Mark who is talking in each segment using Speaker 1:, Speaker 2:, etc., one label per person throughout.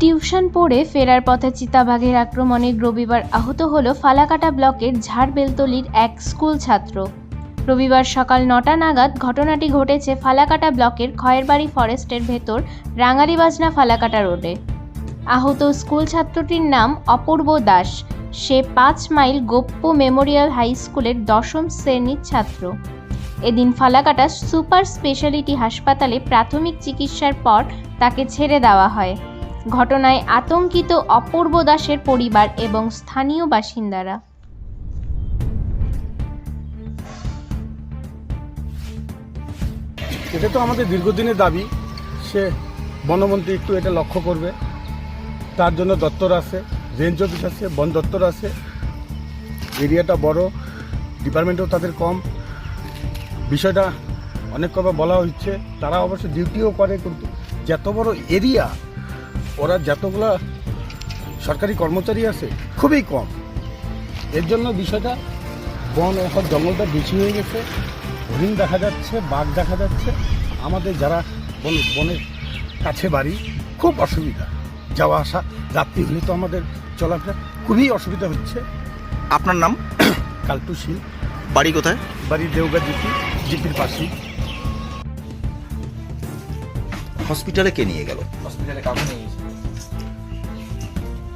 Speaker 1: Tuition পড়ে ফেরার পথে চিতাবাঘের আক্রমণে রবিবার আহত হল ফালাকাটা ব্লকের ঝাড়বেলতলির এক স্কুল ছাত্র। রবিবার সকাল নটা নাগাদ ঘটনাটি ঘটেছে ফালাকাটা ব্লকের খয়েরবাড়ি ফরেস্টের ভেতর রাঙালিবাজনা ফালাকাটা রোডে। আহত স্কুল ছাত্রটির নাম অপূর্ব দাস। সে পাঁচ মাইল গোপ্য মেমোরিয়াল হাই স্কুলের দশম শ্রেণির ছাত্র। এদিন ফালাকাটা সুপার স্পেশালিটি হাসপাতালে প্রাথমিক চিকিৎসার পর তাকে ছেড়ে দেওয়া হয়। ঘটনায় আতঙ্কিত অপূর্ব দাসের পরিবার এবং স্থানীয় বাসিন্দারা।
Speaker 2: এটা তো আমাদের দীর্ঘদিনের দাবি। সে বনমন্ত্রী একটু এটা লক্ষ্য করবে। তার জন্য দপ্তর আছে রেঞ্জ অফিস আছে, বন দপ্তর আছে। এরিয়াটা বড় ডিপার্টমেন্টও তাদের কম। বিষয়টা অনেক কথা বলা হচ্ছে, তারা অবশ্য ডিউটিও করে, কিন্তু যত বড় এরিয়া ওরা যতগুলো সরকারি কর্মচারী আছে খুবই কম। এর জন্য বিষয়টা বন এখন জঙ্গলটা বেশি হয়ে গেছে হরিণ দেখা যাচ্ছে বাঘ দেখা যাচ্ছে। আমাদের যারা বন বনের কাছে বাড়ি খুব অসুবিধা। যাওয়া আসা রাত্রি হলে তো আমাদের চলাফেরা খুবই অসুবিধা হচ্ছে।
Speaker 3: আপনার নাম?
Speaker 2: কালটু শীল।
Speaker 3: বাড়ি কোথায়?
Speaker 2: বাড়ি দেওগা জিপি জিপির পাশেই।
Speaker 3: হসপিটালে কে নিয়ে গেল?
Speaker 4: হসপিটালে কাউকে নিয়ে গেছি।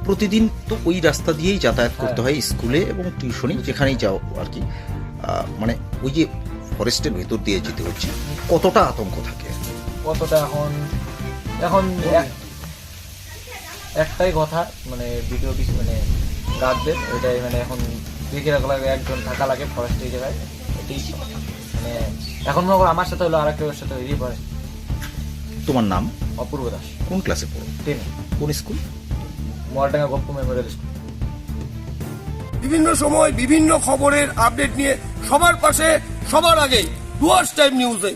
Speaker 3: প্রতিদিন তো ওই রাস্তা দিয়েই যাতায়াত করতে হয় স্কুলে এবং টিউশনি যেখানেই যাও আর কি। মানে ওই যে ফরেস্টের ভেতর দিয়ে যেতে হচ্ছে কতটা আতঙ্ক থাকে?
Speaker 4: কতটা এখন এখন এক- একটাই কথা মানে ভিডিও অফিস মানে গার্ডদের ওইটাই মানে এখন দেখে রাখা লাগে একজন থাকা লাগে ফরেস্ট এই জায়গায় এটাই মানে এখন মনে করো আমার সাথে হলো আর একটা সাথে হইলেই ফরেস্ট
Speaker 3: তোমার নাম?
Speaker 4: অপূর্ব দাস।
Speaker 3: কোন ক্লাসে পড়ো?
Speaker 4: টেনে
Speaker 3: কোন স্কুল
Speaker 4: মোয়ালডাঙ্গা গপ্প মেমোরিয়াল স্কুল।
Speaker 5: বিভিন্ন সময় বিভিন্ন খবরের আপডেট নিয়ে সবার পাশে সবার আগে ডুয়ার্স টাইম নিউজে